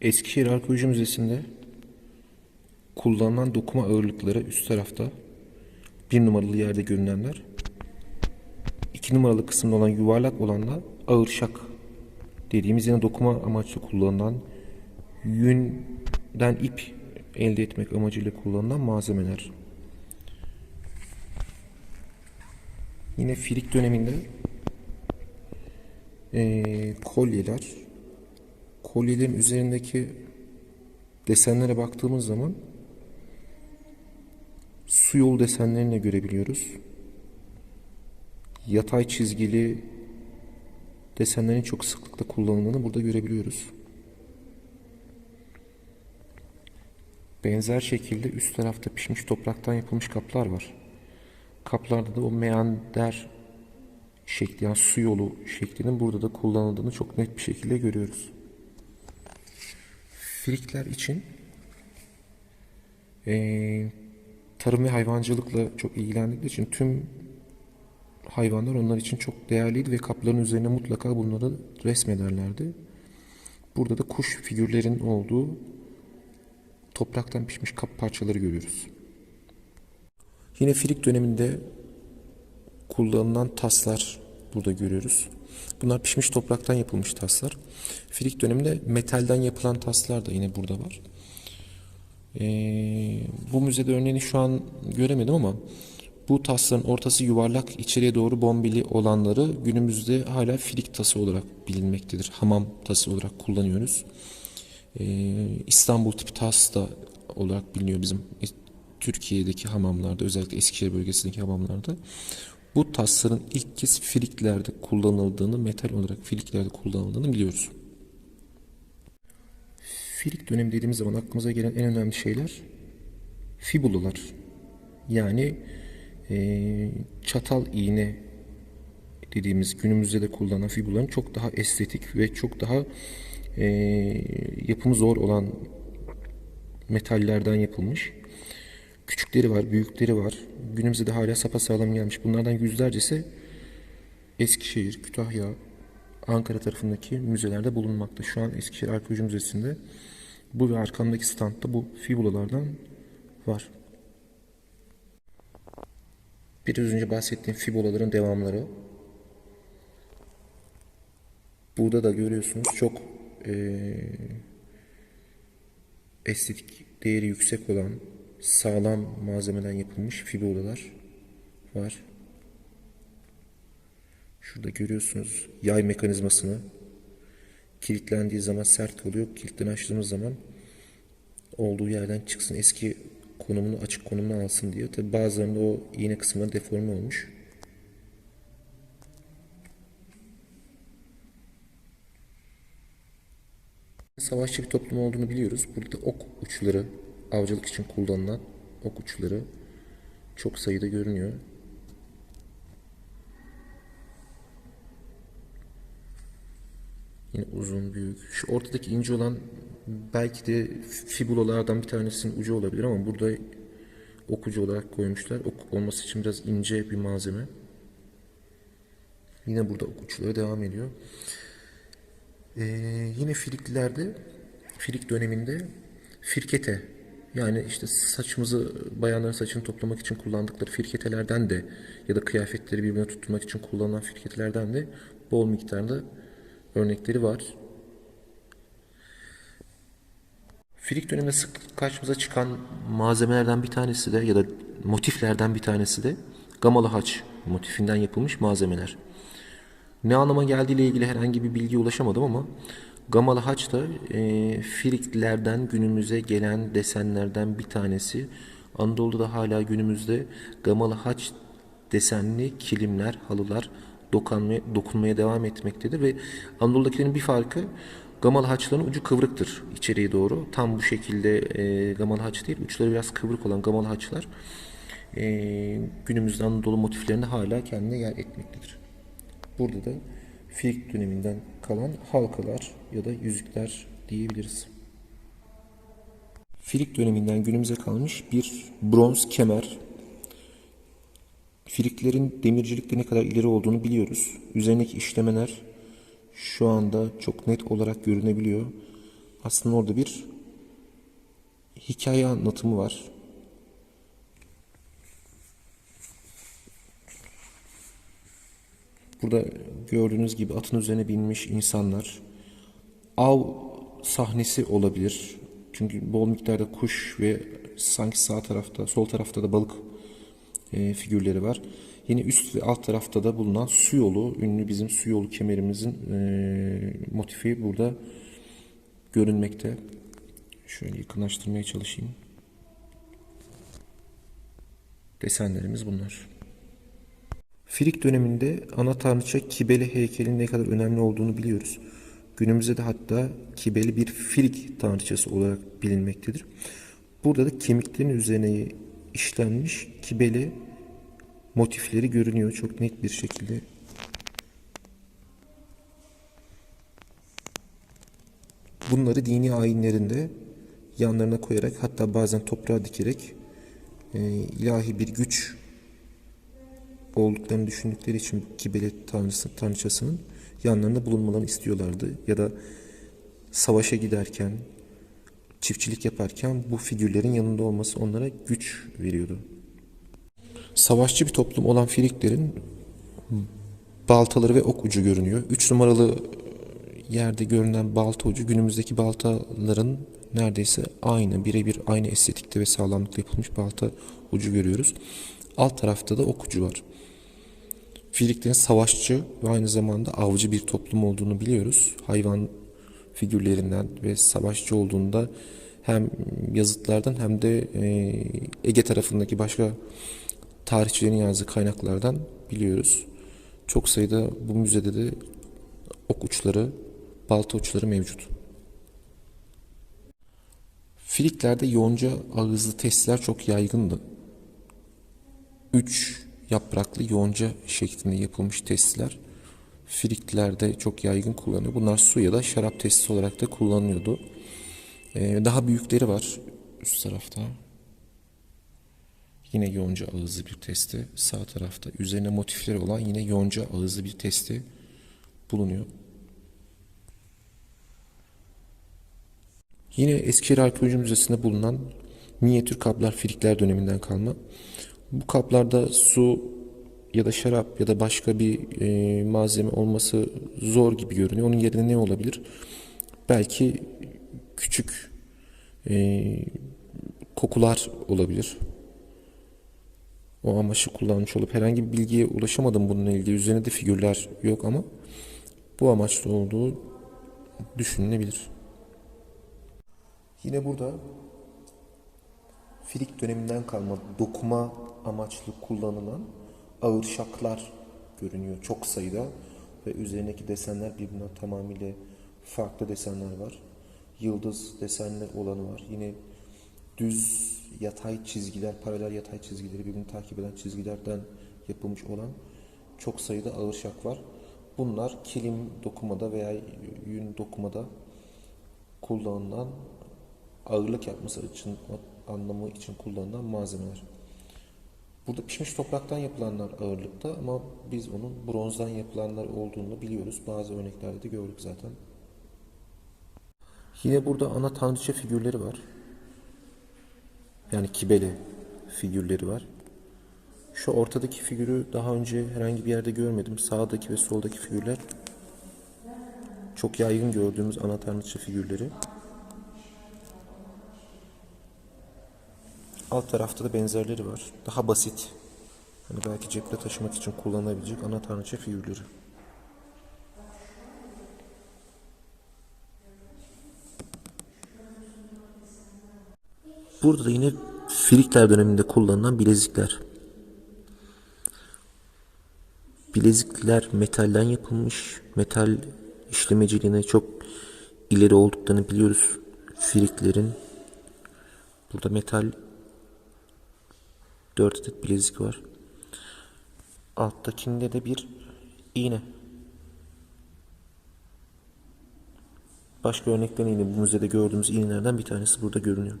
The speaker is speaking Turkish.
Eskişehir Arkeoloji Müzesi'nde kullanılan dokuma ağırlıkları üst tarafta bir numaralı yerde görünenler iki numaralı kısımda olan yuvarlak olanla ağır şak dediğimiz yine dokuma amaçlı kullanılan yünden ip elde etmek amacıyla kullanılan malzemeler. Yine filik döneminde eee, kolyeler kolyelerin üzerindeki desenlere baktığımız zaman su yolu desenlerini de görebiliyoruz. Yatay çizgili desenlerin çok sıklıkla kullanıldığını burada görebiliyoruz. Benzer şekilde üst tarafta pişmiş topraktan yapılmış kaplar var. Kaplarda da o meander şekli yani su yolu şeklinin burada da kullanıldığını çok net bir şekilde görüyoruz. Frikler için eee, tarım ve hayvancılıkla çok ilgilendikleri için tüm hayvanlar onlar için çok değerliydi ve kapların üzerine mutlaka bunları resmederlerdi. Burada da kuş figürlerin olduğu topraktan pişmiş kap parçaları görüyoruz. Yine Frik döneminde kullanılan taslar burada görüyoruz. Bunlar pişmiş topraktan yapılmış taslar. Frik döneminde metalden yapılan taslar da yine burada var. Ee, bu müzede örneğini şu an göremedim ama bu tasların ortası yuvarlak içeriye doğru bombili olanları günümüzde hala filik tası olarak bilinmektedir. Hamam tası olarak kullanıyoruz. Ee, İstanbul tipi tas da olarak biliniyor bizim Türkiye'deki hamamlarda özellikle Eskişehir bölgesindeki hamamlarda. Bu tasların ilk kez filiklerde kullanıldığını, metal olarak filiklerde kullanıldığını biliyoruz. Filik dönemi dediğimiz zaman aklımıza gelen en önemli şeyler fibulalar. Yani eee, çatal iğne dediğimiz günümüzde de kullanılan fibulaların çok daha estetik ve çok daha eee, yapımı zor olan metallerden yapılmış. Küçükleri var, büyükleri var. Günümüzde de hala sapasağlam gelmiş. Bunlardan yüzlercesi Eskişehir, Kütahya, Ankara tarafındaki müzelerde bulunmakta. Şu an Eskişehir Arkeoloji Müzesi'nde bu ve arkamdaki standta bu fibulalardan var. Biraz önce bahsettiğim fibulaların devamları. Burada da görüyorsunuz çok eee, estetik değeri yüksek olan sağlam malzemeden yapılmış fibulalar var. Şurada görüyorsunuz yay mekanizmasını kilitlendiği zaman sert kalıyor. Kilitten açtığımız zaman olduğu yerden çıksın. Eski konumunu açık konumuna alsın diye. Tabi bazılarında o iğne kısmı deforme olmuş. Savaşçı bir toplum olduğunu biliyoruz. Burada ok uçları, avcılık için kullanılan ok uçları çok sayıda görünüyor. Yine uzun, büyük. Şu ortadaki ince olan belki de fibulalardan bir tanesinin ucu olabilir ama burada ok ucu olarak koymuşlar. Ok olması için biraz ince bir malzeme. Yine burada ok uçları devam ediyor. Ee, yine filiklerde, filik döneminde firkete yani işte saçımızı, bayanların saçını toplamak için kullandıkları firketelerden de ya da kıyafetleri birbirine tutturmak için kullanılan firketelerden de bol miktarda örnekleri var. Filik döneminde sık karşımıza çıkan malzemelerden bir tanesi de ya da motiflerden bir tanesi de gamalı haç motifinden yapılmış malzemeler. Ne anlama geldiğiyle ilgili herhangi bir bilgiye ulaşamadım ama Gamalı haç da e, Firiklilerden günümüze gelen desenlerden bir tanesi. Anadolu'da da hala günümüzde Gamalı haç desenli kilimler, halılar dokunmaya, dokunmaya devam etmektedir ve Anadolu'dakilerin bir farkı Gamalı haçların ucu kıvrıktır içeriye doğru. Tam bu şekilde e, Gamalı haç değil, uçları biraz kıvrık olan Gamalı haçlar e, günümüzde Anadolu motiflerinde hala kendine yer etmektedir. Burada da Filik döneminden kalan halkalar ya da yüzükler diyebiliriz. Filik döneminden günümüze kalmış bir bronz kemer. Filiklerin demircilikte ne kadar ileri olduğunu biliyoruz. Üzerindeki işlemeler şu anda çok net olarak görünebiliyor. aslında orada bir hikaye anlatımı var. Burada gördüğünüz gibi atın üzerine binmiş insanlar. Av sahnesi olabilir. Çünkü bol miktarda kuş ve sanki sağ tarafta, sol tarafta da balık e, figürleri var. Yine üst ve alt tarafta da bulunan su yolu, ünlü bizim su yolu kemerimizin e, motifi burada görünmekte. Şöyle yakınlaştırmaya çalışayım. Desenlerimiz bunlar. Filik döneminde ana tanrıça Kibele heykelinin ne kadar önemli olduğunu biliyoruz. Günümüzde de hatta Kibele bir Filik tanrıçası olarak bilinmektedir. Burada da kemiklerin üzerine işlenmiş Kibele motifleri görünüyor çok net bir şekilde. Bunları dini ayinlerinde yanlarına koyarak hatta bazen toprağa dikerek e, ilahi bir güç olduklarını düşündükleri için Kibele tanrısı, tanrıçasının yanlarında bulunmalarını istiyorlardı. Ya da savaşa giderken, çiftçilik yaparken bu figürlerin yanında olması onlara güç veriyordu. Savaşçı bir toplum olan Filiklerin baltaları ve ok ucu görünüyor. Üç numaralı yerde görünen balta ucu günümüzdeki baltaların neredeyse aynı, birebir aynı estetikte ve sağlamlıkla yapılmış balta ucu görüyoruz. Alt tarafta da ok ucu var. Filiklerin savaşçı ve aynı zamanda avcı bir toplum olduğunu biliyoruz. Hayvan figürlerinden ve savaşçı olduğunda hem yazıtlardan hem de e, Ege tarafındaki başka tarihçilerin yazdığı kaynaklardan biliyoruz. Çok sayıda bu müzede de ok uçları, balta uçları mevcut. Filiklerde yonca ağızlı testiler çok yaygındı. Üç yapraklı yonca şeklinde yapılmış testiler Filiklerde çok yaygın kullanılıyor. Bunlar su ya da şarap testi olarak da kullanılıyordu. Ee, daha büyükleri var üst tarafta. Yine yonca ağızlı bir testi. Sağ tarafta üzerine motifleri olan yine yonca ağızlı bir testi bulunuyor. Yine Eskişehir Arkeoloji Müzesi'nde bulunan minyatür kaplar Filikler döneminden kalma. Bu kaplarda su ya da şarap ya da başka bir e, malzeme olması zor gibi görünüyor. Onun yerine ne olabilir? Belki küçük e, kokular olabilir. O amaçlı kullanmış olup herhangi bir bilgiye ulaşamadım bununla ilgili. Üzerine de figürler yok ama bu amaçlı olduğu düşünülebilir. Yine burada Filik döneminden kalma dokuma amaçlı kullanılan ağır şaklar görünüyor çok sayıda ve üzerindeki desenler birbirinden tamamıyla farklı desenler var. Yıldız desenli olanı var. Yine düz yatay çizgiler, paralel yatay çizgileri birbirini takip eden çizgilerden yapılmış olan çok sayıda ağır şak var. Bunlar kilim dokumada veya yün dokumada kullanılan ağırlık yapması için anlamı için kullanılan malzemeler. Burada pişmiş topraktan yapılanlar ağırlıkta ama biz onun bronzdan yapılanlar olduğunu biliyoruz. Bazı örneklerde de gördük zaten. Yine burada ana tanrıça figürleri var. Yani kibele figürleri var. Şu ortadaki figürü daha önce herhangi bir yerde görmedim. Sağdaki ve soldaki figürler çok yaygın gördüğümüz ana tanrıça figürleri. Alt tarafta da benzerleri var. Daha basit. Hani belki cepte taşımak için kullanılabilecek ana tanrıça figürleri. Burada da yine Filikler döneminde kullanılan bilezikler. Bilezikler metalden yapılmış. Metal işlemeciliğine çok ileri olduklarını biliyoruz. Filiklerin. Burada metal 4 adet bilezik var. Alttakinde de bir iğne. Başka örneklerin yine bu müzede gördüğümüz iğnelerden bir tanesi burada görünüyor.